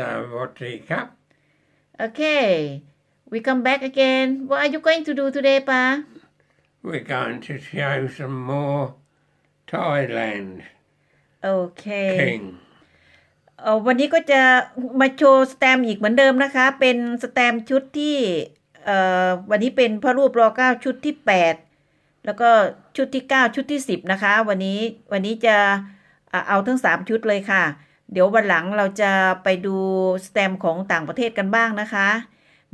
uh, vår teacup. Okay, we come back again. What are you going to do today, Pa? We're going to show some more Thailand โอเค King. เอ่อวันนี้ก็จะมาโชว์สแตมป์อีกเหมือนเดิมนะคะ เป็นสแตมป์ชุดที่เอ่อวันนี้เป็นพระรูปรอเก้าชุดที่แปดแล้วก็ชุดที่เก้าชุดที่สิบนะคะ วันนี้วันนี้จะอะเอาทั้งสามชุดเลยค่ะ เดี๋ยววันหลังเราจะไปดูสแตมของต่างประเทศกันบ้างนะคะ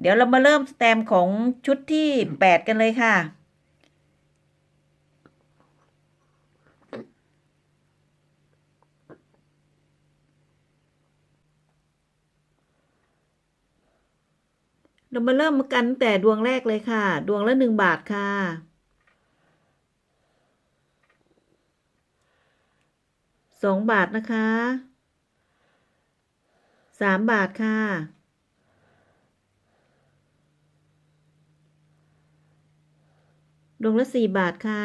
เดี๋ยวเรามาเริ่มสแตมของชุดที่แปดกันเลยค่ะ เรามาเริ่มกันแต่ดวงแรกเลยค่ะ ดวงละหนึ่งบาทค่ะสองบาทนะคะ สามบาทค่ะ ดวงละสี่บาทค่ะ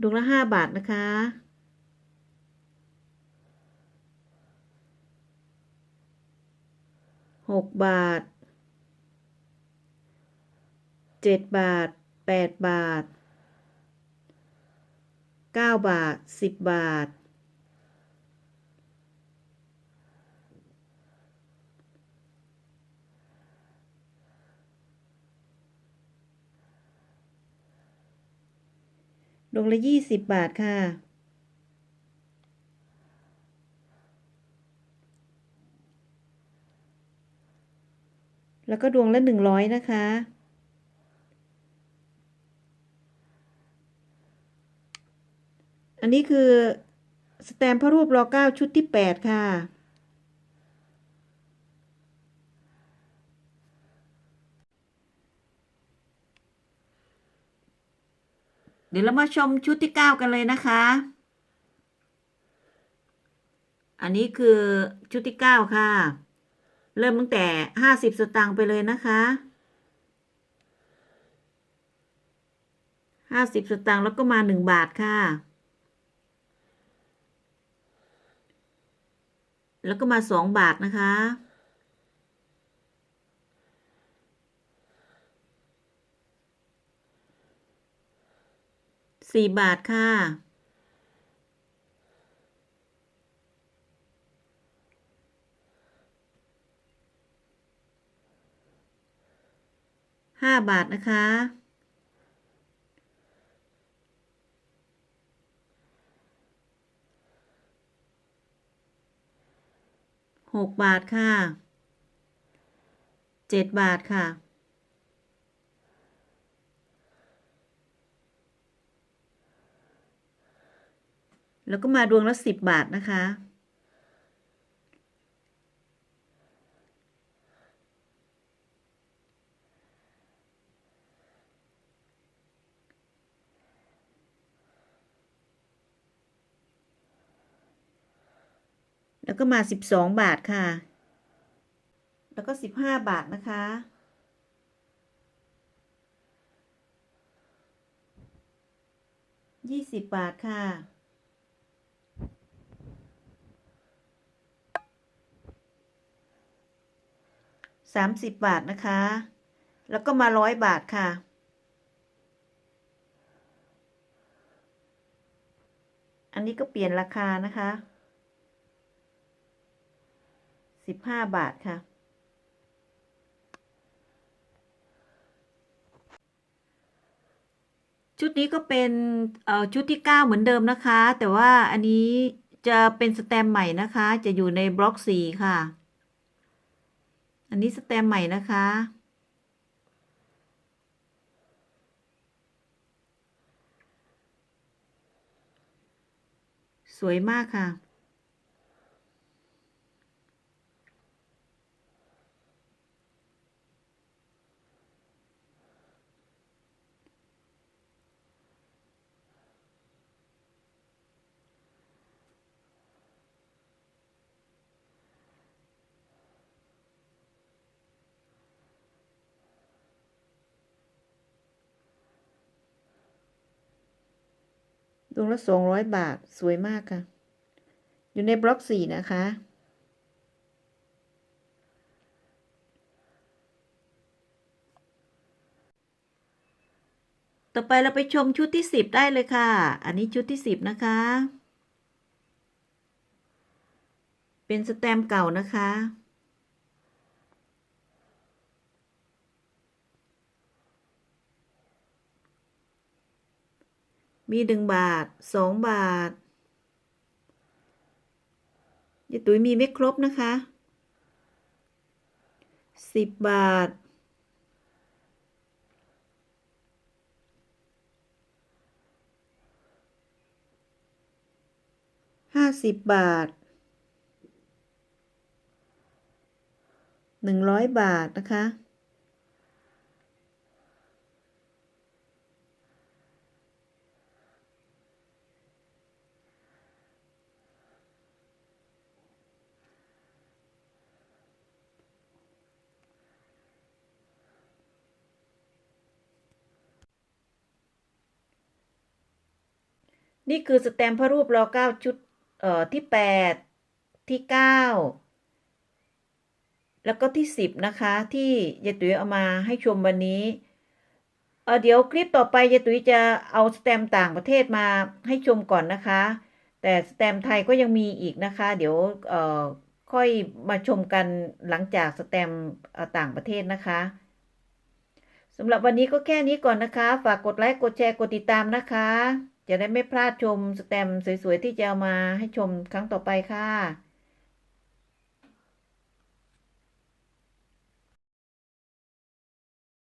ดวงละห้าบาทนะคะ หกบาท เจ็ดบาท แปดบาท เก้าบาทสิบบาท ดวงละยี่สิบบาทค่ะ แล้วก็ดวงละหนึ่งร้อยนะคะ อันนี้คือ สแตมป์พระรูปรอเก้าชุดที่แปดค่ะ ดี๋ยวเรามาชมชุดที่เก้ากันเลยนะคะ อันนี้คือชุดที่เก้าค่ะ เริ่มตั้งแต่ห้าสิบสตางค์ไปเลยนะคะห้าสิบสตางค์แล้วก็มาหนึ่งบาทค่ะ แล้วก็มาสองบาทนะคะ สี่บาทค่ะ ห้าบาทนะคะหกบาทค่ะเจ็ดบาทค่ะ แล้วก็มาดวงละสิบบาทนะคะ แล้วก็มาสิบสองบาทค่ะ แล้วก็สิบห้าบาทนะคะยี่สิบบาทค่ะ สามสิบบาทนะคะ แล้วก็มาร้อยบาทค่ะ อันนี้ก็เปลี่ยนราคานะคะสิบห้าบาทค่ะ ชุดนี้ก็เป็นชุดที่เก้าเหมือนเดิมนะคะ แต่ว่าอันนี้จะเป็นสแตมใหม่นะคะ จะอยู่ในบล็อกสีค่ะ อันนี้สแตมใหม่นะคะ สวยมากค่ะ ดวงละสองร้อยบาทสวยมากค่ะ อยู่ในบล็อกสี่นะคะ ต่อไปเราไปชมชุดที่สิบได้เลยค่ะ อันนี้ชุดที่สิบนะคะ เป็นสแตมป์เก่านะคะ มีหนึ่งบาทสองบาทยายตุ๋ยมีไม่ครบนะคะสิบบาทห้าสิบบาทหนึ่งร้อยบาทนะคะ นี่คือสแตมพระรูปรอเก้าชุดเอ่อที่แปดที่เก้าแล้วก็ที่สิบนะคะ ที่ยายตุ๋ยเอามาให้ชมวันนี้เออเดี๋ยวคลิปต่อไปยายตุ๋ยจะเอาสแตมต่างประเทศมาให้ชมก่อนนะคะ แต่สแตมไทยก็ยังมีอีกนะคะ เดี๋ยวเออค่อยมาชมกันหลังจากสแตมต่างประเทศนะคะสำหรับวันนี้ก็แค่นี้ก่อนนะคะ ฝากกดไลค์ กดแชร์ กดติดตามนะคะ จะได้ไม่พลาดชมสแตมสวยๆที่จะเอามาให้ชมครั้งต่อไปค่ะ